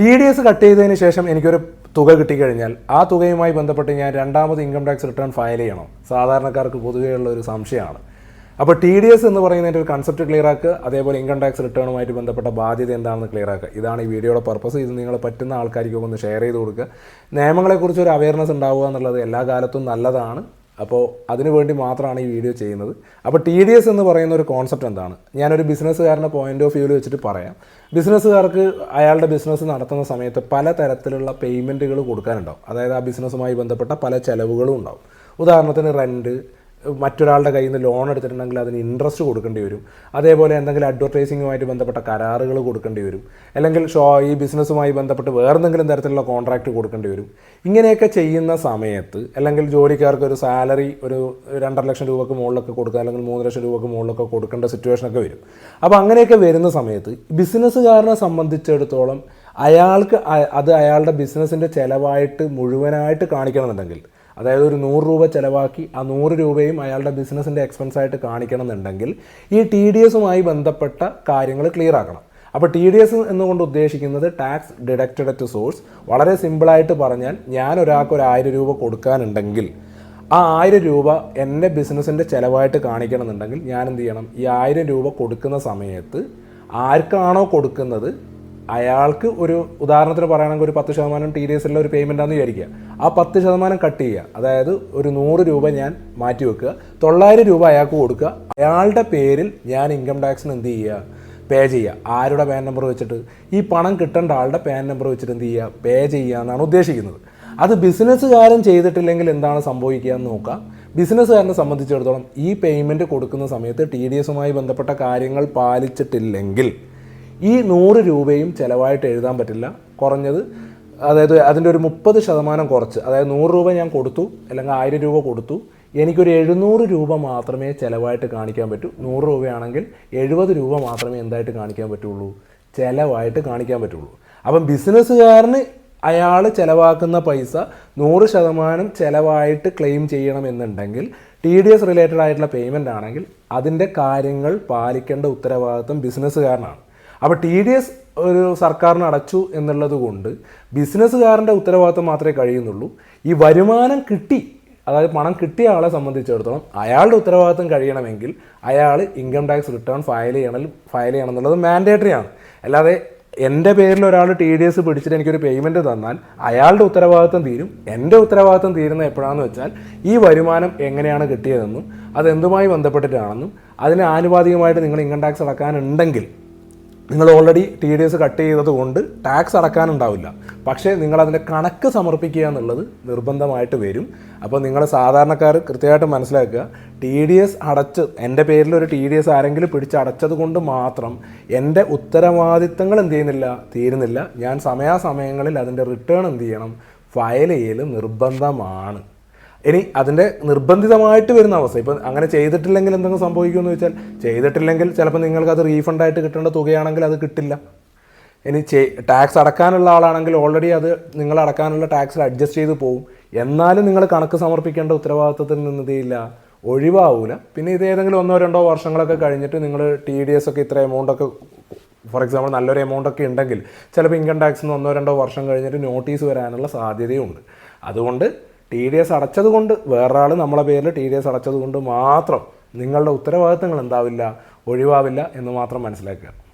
T D S cut ചെയ്തതിന് ശേഷം എനിക്കൊരു തുക കിട്ടിക്കഴിഞ്ഞാൽ ആ തുകയുമായി ബന്ധപ്പെട്ട് ഞാൻ രണ്ടാമത് ഇൻകം ടാക്സ് റിട്ടേൺ ഫയൽ ചെയ്യണം. സാധാരണക്കാർക്ക് പൊതുവെയുള്ള ഒരു സംശയമാണ്. അപ്പോൾ ടി ഡി എസ് എന്ന് പറയുന്നതിന്റെ ഒരു കൺസെപ്റ്റ് ക്ലിയർ ആക്കുക അതേപോലെ ഇൻകം ടാക്സ് റിട്ടേണുമായിട്ട് ബന്ധപ്പെട്ട ബാധ്യത എന്താണെന്ന് ക്ലിയർ ആക്കുക. ഇതാണ് ഈ വീഡിയോയുടെ പർപ്പസ് ഇത് നിങ്ങൾ പറ്റുന്ന ആൾക്കാർക്കൊക്കെ ഒന്ന് ഷെയർ ചെയ്ത് കൊടുക്കുക. നിയമങ്ങളെക്കുറിച്ച് ഒരു അവയർനെസ് ഉണ്ടാവുക എന്നുള്ളത് എല്ലാ കാലത്തും നല്ലതാണ്. അപ്പോൾ അതിനു വേണ്ടി മാത്രമാണ് ഈ വീഡിയോ ചെയ്യുന്നത്. അപ്പോൾ ടി ഡി എസ് എന്ന് പറയുന്ന ഒരു കോൺസെപ്റ്റ് എന്താണ്? ഞാനൊരു ബിസിനസ്സുകാരന്റെ പോയിന്റ് ഓഫ് വ്യൂവിൽ വെച്ചിട്ട് പറയാം. ബിസിനസ്സുകാർക്ക് അയാളുടെ ബിസിനസ് നടത്തുന്ന സമയത്ത് പല തരത്തിലുള്ള പേയ്മെന്റുകൾ കൊടുക്കാനുണ്ടാവും. അതായത് ആ ബിസിനസ്സുമായി ബന്ധപ്പെട്ട പല ചെലവുകളും ഉണ്ടാവും. ഉദാഹരണത്തിന് റെന്റ് മറ്റൊരാളുടെ കയ്യിൽ നിന്ന് ലോൺ എടുത്തിട്ടുണ്ടെങ്കിൽ അതിന് ഇൻട്രസ്റ്റ് കൊടുക്കേണ്ടി വരും. അതേപോലെ എന്തെങ്കിലും അഡ്വർടൈസിങ്ങുമായിട്ട് ബന്ധപ്പെട്ട കരാറുകൾ കൊടുക്കേണ്ടി വരും. അല്ലെങ്കിൽ ഷോ ഈ ബിസിനസ്സുമായി ബന്ധപ്പെട്ട് വേറെന്തെങ്കിലും തരത്തിലുള്ള കോൺട്രാക്റ്റ് കൊടുക്കേണ്ടി വരും. ഇങ്ങനെയൊക്കെ ചെയ്യുന്ന സമയത്ത് അല്ലെങ്കിൽ ജോലിക്കാർക്ക് ഒരു സാലറി ഒരു രണ്ടര ലക്ഷം രൂപക്ക് മുകളിലൊക്കെ കൊടുക്കുക അല്ലെങ്കിൽ മൂന്ന് ലക്ഷം രൂപക്ക് മുകളിലൊക്കെ കൊടുക്കേണ്ട സിറ്റുവേഷനൊക്കെ വരും. അപ്പോൾ അങ്ങനെയൊക്കെ വരുന്ന സമയത്ത് ബിസിനസ്സുകാരനെ സംബന്ധിച്ചിടത്തോളം അയാൾക്ക് അത് അയാളുടെ ബിസിനസ്സിന്റെ ചിലവായിട്ട് മുഴുവനായിട്ട് കാണിക്കണമെന്നുണ്ടെങ്കിൽ അതായത് ഒരു നൂറ് രൂപ ചിലവാക്കി ആ നൂറ് രൂപയും അയാളുടെ ബിസിനസ്സിന്റെ എക്സ്പെൻസ് ആയിട്ട് കാണിക്കണം എന്നുണ്ടെങ്കിൽ ഈ ടി ഡി എസുമായി ബന്ധപ്പെട്ട കാര്യങ്ങൾ ക്ലിയർ ആക്കണം. അപ്പോൾ ടി ഡി എസ് എന്നുകൊണ്ട് ഉദ്ദേശിക്കുന്നത് ടാക്സ് ഡിഡക്റ്റഡ് അറ്റ് സോഴ്സ് വളരെ സിമ്പിളായിട്ട് പറഞ്ഞാൽ ഞാൻ ഒരാൾക്ക് ഒരു ആയിരം രൂപ കൊടുക്കാനുണ്ടെങ്കിൽ ആ ആയിരം രൂപ എന്റെ ബിസിനസ്സിന്റെ ചിലവായിട്ട് കാണിക്കണമെന്നുണ്ടെങ്കിൽ ഞാൻ എന്ത് ചെയ്യണം? ഈ ആയിരം രൂപ കൊടുക്കുന്ന സമയത്ത് ആർക്കാണോ കൊടുക്കുന്നത് അയാൾക്ക് ഒരു ഉദാഹരണത്തിന് പറയുകയാണെങ്കിൽ ഒരു പത്ത് ശതമാനം ടി ഡി എസ് ഒരു പേയ്മെന്റ് ആണെന്ന് വിചാരിക്കുക. ആ പത്ത് ശതമാനം കട്ട് ചെയ്യുക. അതായത് ഒരു നൂറ് രൂപ ഞാൻ മാറ്റി വെക്കുക. തൊള്ളായിരം രൂപ അയാൾക്ക് കൊടുക്കുക. അയാളുടെ പേരിൽ ഞാൻ ഇൻകം ടാക്സിന് എന്ത് ചെയ്യുക? പേ ചെയ്യുക. ആരുടെ പാൻ നമ്പർ വെച്ചിട്ട്? ഈ പണം കിട്ടേണ്ട ആളുടെ പാൻ നമ്പർ വെച്ചിട്ട് എന്ത് ചെയ്യുക? പേ ചെയ്യുക എന്നാണ് ഉദ്ദേശിക്കുന്നത്. അത് ബിസിനസ്സുകാരൻ ചെയ്തിട്ടില്ലെങ്കിൽ എന്താണ് സംഭവിക്കുക എന്ന് നോക്കാം ബിസിനസ്സുകാരനെ സംബന്ധിച്ചിടത്തോളം ഈ പേയ്മെന്റ് കൊടുക്കുന്ന സമയത്ത് ടി ഡി എസുമായി ബന്ധപ്പെട്ട കാര്യങ്ങൾ പാലിച്ചിട്ടില്ലെങ്കിൽ ഈ നൂറ് രൂപയും ചിലവായിട്ട് എഴുതാൻ പറ്റില്ല. കുറഞ്ഞത് അതായത് അതിന്റെ ഒരു മുപ്പത് ശതമാനം കുറച്ച് അതായത് നൂറ് രൂപ ഞാൻ കൊടുത്തു അല്ലെങ്കിൽ ആയിരം രൂപ കൊടുത്തു എനിക്കൊരു എഴുന്നൂറ് രൂപ മാത്രമേ ചിലവായിട്ട് കാണിക്കാൻ പറ്റൂ. നൂറ് രൂപയാണെങ്കിൽ എഴുപത് രൂപ മാത്രമേ എന്തായിട്ട് കാണിക്കാൻ പറ്റുള്ളൂ. ചിലവായിട്ട് കാണിക്കാൻ പറ്റുള്ളൂ. അപ്പം ബിസിനസ്സുകാരന് അയാൾ ചിലവാക്കുന്ന പൈസ നൂറ് ശതമാനം ചിലവായിട്ട് ക്ലെയിം ചെയ്യണമെന്നുണ്ടെങ്കിൽ ടി ഡി എസ് റിലേറ്റഡ് ആയിട്ടുള്ള പേയ്മെന്റ് ആണെങ്കിൽ അതിന്റെ കാര്യങ്ങൾ പാലിക്കേണ്ട ഉത്തരവാദിത്വം ബിസിനസ്സുകാരനാണ്. അപ്പോൾ ടി ഡി എസ് ഒരു സർക്കാരിന് അടച്ചു എന്നുള്ളത് കൊണ്ട് ബിസിനസ്സുകാരന്റെ ഉത്തരവാദിത്വം മാത്രമേ കഴിയുന്നുള്ളൂ. ഈ വരുമാനം കിട്ടി അതായത് പണം കിട്ടിയ ആളെ സംബന്ധിച്ചിടത്തോളം അയാളുടെ ഉത്തരവാദിത്വം കഴിയണമെങ്കിൽ അയാൾ ഇൻകം ടാക്സ് റിട്ടേൺ ഫയൽ ചെയ്യണം ഫയൽ ചെയ്യണം എന്നുള്ളത് മാൻഡേറ്ററി ആണ്. അല്ലാതെ എന്റെ പേരിൽ ഒരാൾ ടി ഡി എസ് പിടിച്ചിട്ട് എനിക്കൊരു പേയ്മെന്റ് തന്നാൽ അയാളുടെ ഉത്തരവാദിത്വം തീരും. എന്റെ ഉത്തരവാദിത്വം തീരുന്ന എപ്പോഴാണെന്ന് വെച്ചാൽ ഈ വരുമാനം എങ്ങനെയാണ് കിട്ടിയതെന്നും അതെന്തുമായി ബന്ധപ്പെട്ടിട്ടാണെന്നും അതിന് ആനുപാതികമായിട്ട് നിങ്ങൾ ഇൻകം ടാക്സ് അടക്കാനുണ്ടെങ്കിൽ നിങ്ങൾ already T D S cut ചെയ്തത് കൊണ്ട് ടാക്സ് അടക്കാനുണ്ടാവില്ല. പക്ഷേ നിങ്ങൾ അതിന്റെ കണക്ക് സമർപ്പിക്കുക എന്നുള്ളത് നിർബന്ധമായിട്ട് വരും. അപ്പോൾ നിങ്ങൾ സാധാരണക്കാർ കൃത്യമായിട്ട് മനസ്സിലാക്കുക ടി ഡി എസ് അടച്ച് എന്റെ പേരിൽ ഒരു ടി ഡി എസ് ആരെങ്കിലും പിടിച്ച് അടച്ചത് കൊണ്ട് മാത്രം എന്റെ ഉത്തരവാദിത്തങ്ങൾ എന്ത് ചെയ്യുന്നില്ല തീരുന്നില്ല. ഞാൻ സമയാസമയങ്ങളിൽ അതിന്റെ റിട്ടേൺ എന്ത് ചെയ്യണം? ഫയൽ ചെയ്യൽ നിർബന്ധമാണ്. ഇനി അതിന്റെ നിർബന്ധിതമായിട്ട് വരുന്ന അവസ്ഥ. ഇപ്പം അങ്ങനെ ചെയ്തിട്ടില്ലെങ്കിൽ എന്തെങ്കിലും സംഭവിക്കുമെന്ന് വെച്ചാൽ ചെയ്തിട്ടില്ലെങ്കിൽ ചിലപ്പോൾ നിങ്ങൾക്ക് അത് റീഫണ്ടായിട്ട് കിട്ടേണ്ട തുകയാണെങ്കിൽ അത് കിട്ടില്ല. ഇനി ടാക്സ് അടക്കാനുള്ള ആളാണെങ്കിൽ ഓൾറെഡി അത് നിങ്ങൾ അടക്കാനുള്ള ടാക്സിൽ അഡ്ജസ്റ്റ് ചെയ്ത് പോകും എന്നാലും നിങ്ങൾ കണക്ക് സമർപ്പിക്കേണ്ട ഉത്തരവാദിത്തത്തിൽ നിന്ന് ഇതില്ല ഒഴിവാവൂല. പിന്നെ ഇത് ഏതെങ്കിലും ഒന്നോ രണ്ടോ വർഷങ്ങളൊക്കെ കഴിഞ്ഞിട്ട് നിങ്ങൾ ടി ഡി എസ് ഒക്കെ ഇത്ര എമൗണ്ടൊക്കെ ഫോർ എക്സാമ്പിൾ നല്ലൊരു എമൗണ്ട് ഒക്കെ ഉണ്ടെങ്കിൽ ചിലപ്പോൾ ഇൻകം ടാക്സ് ഒന്നോ രണ്ടോ വർഷം കഴിഞ്ഞിട്ട് നോട്ടീസ് വരാനുള്ള സാധ്യതയുണ്ട്. അതുകൊണ്ട് ടി ഡി എസ് അടച്ചത് കൊണ്ട് വേറൊരാൾ നമ്മളെ പേരിൽ ടി ഡി എസ് അടച്ചത് കൊണ്ട് മാത്രം നിങ്ങളുടെ ഉത്തരവാദിത്തങ്ങൾ എന്താവില്ല ഒഴിവാവില്ല എന്ന് മാത്രം മനസ്സിലാക്കുക.